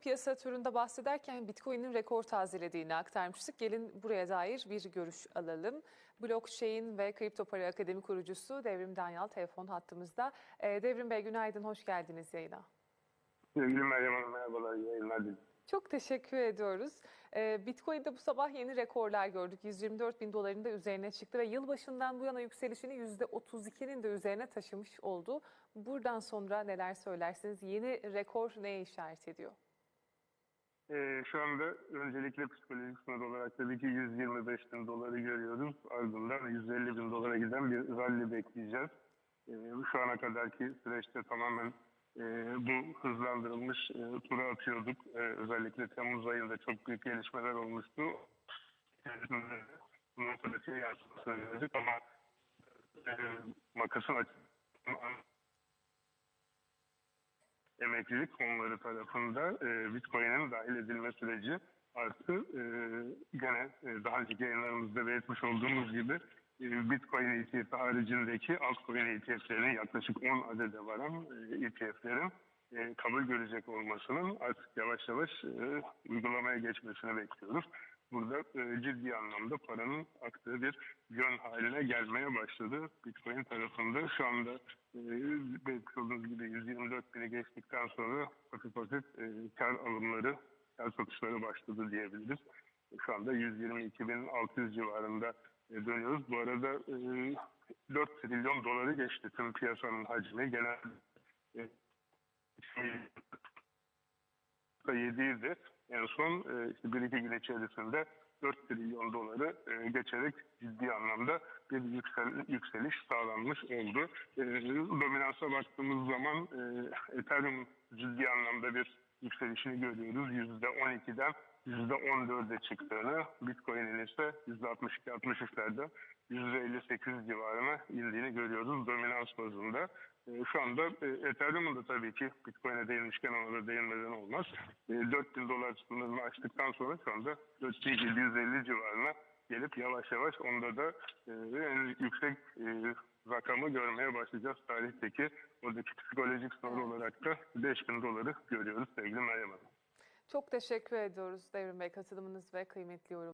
piyasa turunda bahsederken Bitcoin'in rekor tazelediğini aktarmıştık. Gelin buraya dair bir görüş alalım. Blockchain ve Kripto Para Akademi kurucusu Devrim Danyal telefon hattımızda. Ee, Devrim Bey günaydın, hoş geldiniz yayına. Sevgili Meryem Hanım merhabalar, yayınlar dilerim. Çok teşekkür ediyoruz. Ee, Bitcoin'de bu sabah yeni rekorlar gördük. 124 bin doların da üzerine çıktı ve yılbaşından bu yana yükselişini %32'nin de üzerine taşımış oldu. Buradan sonra neler söylersiniz? Yeni rekor neye işaret ediyor? Ee, şu anda öncelikle psikolojik sınır olarak tabii ki 125 bin doları görüyoruz. Ardından 150 bin dolara giden bir rally bekleyeceğiz. Ee, şu ana kadarki süreçte tamamen e, bu hızlandırılmış e, tura atıyorduk. Ee, özellikle Temmuz ayında çok büyük gelişmeler olmuştu. Bunun pratiğe yansımasını gördük ama e, makasın açısından emeklilik fonları tarafında e, Bitcoin'in dahil edilme süreci artı e, gene e, daha önceki yayınlarımızda belirtmiş olduğumuz gibi e, Bitcoin ETF haricindeki altcoin ETF'lerinin yaklaşık 10 adede varan e, ETF'lerin e, kabul görecek olmasının artık yavaş yavaş e, uygulamaya geçmesini bekliyoruz. Burada e, ciddi anlamda paranın aktığı bir yön haline gelmeye başladı. Bitcoin tarafında şu anda e, belki olduğunuz gibi 124 bini geçtikten sonra hafif hafif e, kar alımları, kar satışları başladı diyebiliriz. Şu anda 122.600 civarında e, dönüyoruz. Bu arada e, 4 trilyon doları geçti tüm piyasanın hacmi. Genel e, 7 idi. En son e, işte bir iki gün içerisinde 4 trilyon doları e, geçerek ciddi anlamda bir yüksel, yükseliş sağlanmış oldu. E, dominansa baktığımız zaman Ethereum ciddi anlamda bir yükselişini görüyoruz. %12'den %14'e çıktığını, Bitcoin'in ise %62-63'lerde %58 civarına indiğini görüyoruz dominans bazında. E, Şu anda e, Ethereum'un da tabii ki Bitcoin'e değinmişken ona da değinmeden olmaz. E, 4000 dolar sınırını aştıktan sonra şu anda 4750 civarına gelip yavaş yavaş onda da e, en yüksek e, rakamı görmeye başlayacağız tarihteki. Oradaki psikolojik sınır olarak da 5000 doları görüyoruz sevgili Meryem Hanım. Çok teşekkür ediyoruz Devrim Bey katılımınız ve kıymetli yorum.